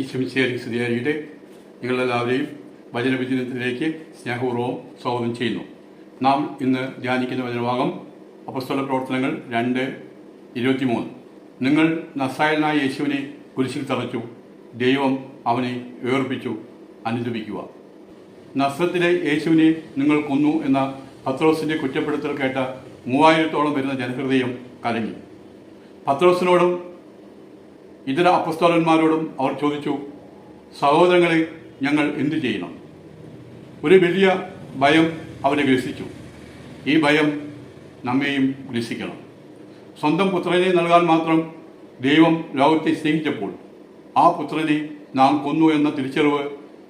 ഈശ്വമിശേരി സുധിയാരിയുടെ നിങ്ങളെല്ലാവരെയും വചനവിചനത്തിലേക്ക് സ്നേഹപൂർവം സ്വാഗതം ചെയ്യുന്നു. നാം ഇന്ന് ധ്യാനിക്കുന്ന വചനഭാഗം അപസ്തല പ്രവർത്തനങ്ങൾ രണ്ട് ഇരുപത്തിമൂന്ന്. നിങ്ങൾ നസായനായ യേശുവിനെ കുരിശിൽ തറച്ചു ദൈവം അവനെ ഉയർപ്പിച്ചു അനുദപിക്കുക നസ്രത്തിലെ യേശുവിനെ നിങ്ങൾ കൊന്നു എന്ന പത്രോസിന്റെ കുറ്റപ്പെടുത്തൽ കേട്ട മൂവായിരത്തോളം വരുന്ന ജനഹൃദയം കലങ്ങി. പത്രോസിനോടും ഇതര അപ്പസ്തോലന്മാരോടും അവർ ചോദിച്ചു സഹോദരങ്ങളെ ഞങ്ങൾ എന്തു ചെയ്യണം? ഒരു വലിയ ഭയം അവരെ ഗ്രസിച്ചു. ഈ ഭയം നമ്മെയും ഗ്രസിക്കണം. സ്വന്തം പുത്രനെ നൽകാൻ മാത്രം ദൈവം ലോകത്തെ സ്നേഹിച്ചപ്പോൾ ആ പുത്രനെ നാം കൊന്നു എന്ന തിരിച്ചറിവ്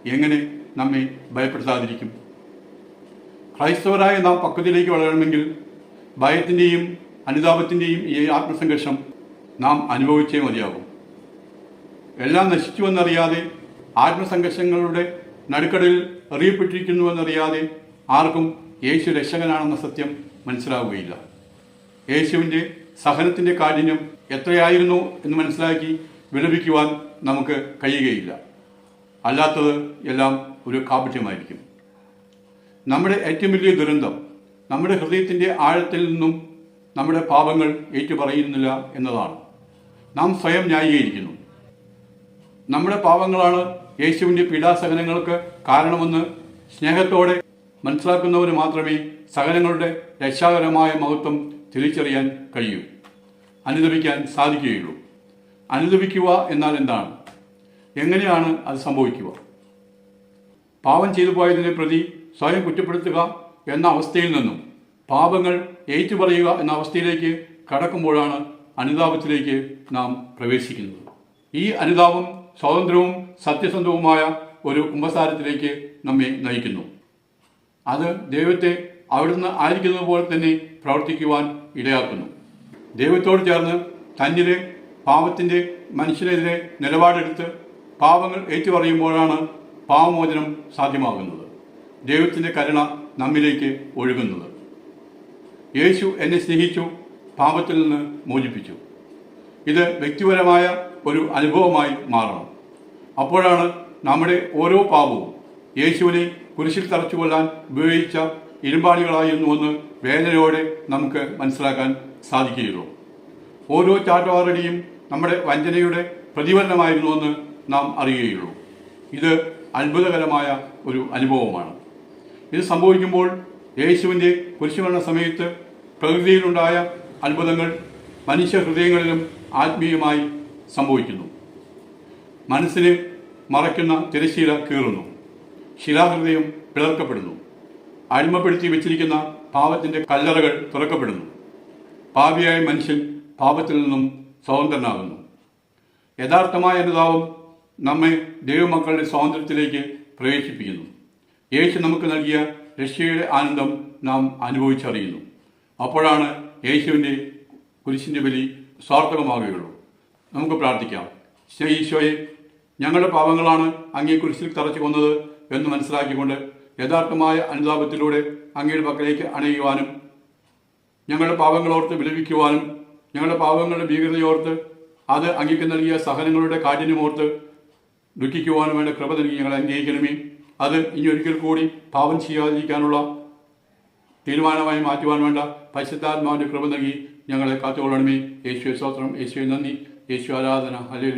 എങ്ങനെ നമ്മെ ഭയപ്പെടുത്താതിരിക്കും? ക്രൈസ്തവരായ നാം പക്വതയിലേക്ക് വളരണമെങ്കിൽ ഭയത്തിന്റെയും അനുതാപത്തിന്റെയും ഈ ആത്മസംഘർഷം നാം അനുഭവിച്ചേ മതിയാകും. എല്ലാം നശിച്ചുവെന്നറിയാതെ ആത്മസംഘർഷങ്ങളുടെ നടുക്കടലിൽ എറിയപ്പെട്ടിരിക്കുന്നുവെന്നറിയാതെ ആർക്കും യേശു രക്ഷകനാണെന്ന സത്യം മനസ്സിലാവുകയില്ല. യേശുവിന്റെ സഹനത്തിന്റെ കാഠിന്യം എത്രയായിരുന്നു എന്ന് മനസ്സിലാക്കി വിലപിക്കുവാൻ നമുക്ക് കഴിയുകയില്ല. അല്ലാത്തത് എല്ലാം ഒരു കാപട്യമായിരിക്കും. നമ്മുടെ ഏറ്റവും വലിയ ദുരന്തം നമ്മുടെ ഹൃദയത്തിന്റെ ആഴത്തിൽ നിന്നും നമ്മുടെ പാപങ്ങൾ ഏറ്റുപറയുന്നില്ല എന്നതാണ്. നാം സ്വയം ന്യായീകരിക്കുന്നു. നമ്മുടെ പാവങ്ങളാണ് യേശുവിന്റെ പീഡാസഹനങ്ങൾക്ക് കാരണമെന്ന് സ്നേഹത്തോടെ മനസ്സിലാക്കുന്നവർ മാത്രമേ സഹനങ്ങളുടെ രക്ഷാകരമായ മഹത്വം തിരിച്ചറിയാൻ കഴിയൂ. അനുദപിക്കാൻ സാധിക്കുകയുള്ളൂ. അനുദപിക്കുക എന്നാൽ എന്താണ്? എങ്ങനെയാണ് അത് സംഭവിക്കുക? പാപം ചെയ്തു പോയതിനെ പ്രതി സ്വയം കുറ്റപ്പെടുത്തുക എന്ന അവസ്ഥയിൽ നിന്നും പാപങ്ങൾ ഏറ്റുപറയുക എന്ന അവസ്ഥയിലേക്ക് കടക്കുമ്പോഴാണ് അനുതാപത്തിലേക്ക് നാം പ്രവേശിക്കുന്നത്. ഈ അനുതാപം സ്വതന്ത്രവും സത്യസന്ധവുമായ ഒരു കുംഭസാരത്തിലേക്ക് നമ്മെ നയിക്കുന്നു. അത് ദൈവത്തെ അവിടുന്ന് ആയിരിക്കുന്നത് പോലെ തന്നെ പ്രവർത്തിക്കുവാൻ ഇടയാക്കുന്നു. ദൈവത്തോട് ചേർന്ന് തന്നിലെ പാപത്തിന്റെ മനുഷ്യനെതിരെ നിലപാടെടുത്ത് പാപങ്ങൾ ഏറ്റുപറയുമ്പോഴാണ് പാപമോചനം സാധ്യമാകുന്നത്. ദൈവത്തിന്റെ കരുണ നമ്മിലേക്ക് ഒഴുകുന്നത്. യേശു എന്നെ സ്നേഹിച്ചു പാപത്തിൽ നിന്ന് മോചിപ്പിച്ചു. ഇത് വ്യക്തിപരമായ ഒരു അനുഭവമായി മാറണം. അപ്പോഴാണ് നമ്മുടെ ഓരോ പാപവും യേശുവിനെ കുരിശിൽ തറച്ചു കൊല്ലാൻ ഉപയോഗിച്ച ഇരുമ്പാളികളായിരുന്നുവെന്ന് വേദനയോടെ നമുക്ക് മനസ്സിലാക്കാൻ സാധിക്കുകയുള്ളൂ. ഓരോ ചാട്ടവാറടിയും നമ്മുടെ വഞ്ചനയുടെ പ്രതിഫലനമായിരുന്നുവെന്ന് നാം അറിയുകയുള്ളൂ. ഇത് അത്ഭുതകരമായ ഒരു അനുഭവമാണ്. ഇത് സംഭവിക്കുമ്പോൾ യേശുവിന്റെ കുരിശുമരണ സമയത്ത് പ്രകൃതിയിലുണ്ടായ അത്ഭുതങ്ങൾ മനുഷ്യ ഹൃദയങ്ങളിലും ആത്മീയമായി സംഭവിക്കുന്നു. മനസ്സിനെ മറയ്ക്കുന്ന തിരശീല കീറുന്നു. ശിലാഹൃദയം പിളർക്കപ്പെടുന്നു. അടിമപ്പെടുത്തി വെച്ചിരിക്കുന്ന പാപത്തിന്റെ കല്ലറകൾ തുറക്കപ്പെടുന്നു. പാവിയായ മനുഷ്യൻ പാപത്തിൽ നിന്നും സ്വതന്ത്രനാകുന്നു. യഥാർത്ഥമായ അനുതാപം നമ്മെ ദൈവമക്കളുടെ സ്വാതന്ത്ര്യത്തിലേക്ക് പ്രവേശിപ്പിക്കുന്നു. യേശു നമുക്ക് നൽകിയ രക്ഷയുടെ ആനന്ദം നാം അനുഭവിച്ചറിയുന്നു. അപ്പോഴാണ് യേശുവിന്റെ കുരിശിന്റെ ബലി സാർത്ഥകമാകുകയുള്ളൂ നമുക്ക് പ്രാർത്ഥിക്കാം. ഈശോയെ ഞങ്ങളുടെ പാപങ്ങളാണ് അങ്ങേ കുരിശിൽ തറച്ചു കൊന്നത് എന്ന് മനസ്സിലാക്കിക്കൊണ്ട് യഥാർത്ഥമായ അനുതാപത്തിലൂടെ അങ്ങയുടെ പക്കലേക്ക് അണയുവാനും ഞങ്ങളുടെ പാപങ്ങളോർത്ത് വിലപിക്കുവാനും ഞങ്ങളുടെ പാപങ്ങളുടെ ഭീകരതയോർത്ത് അത് അങ്ങേക്ക് നൽകിയ സഹനങ്ങളുടെ കാഠിന്യമോർത്ത് ദുഃഖിക്കുവാനും വേണ്ട കൃപ നൽകി ഞങ്ങളെ അംഗീകരിക്കണമേ അത് ഇനി ഒരിക്കൽ കൂടി പാപം ചെയ്യാതിരിക്കാനുള്ള തീരുമാനമായി മാറ്റുവാൻ വേണ്ട പരിശുദ്ധാത്മാവിന്റെ കൃപ നൽകി ഞങ്ങളെ കാത്തുകൊള്ളണമേ. യേശു സ്തോത്രം. യേശുവെ നന്ദി. యేసు ఆరాధన హలే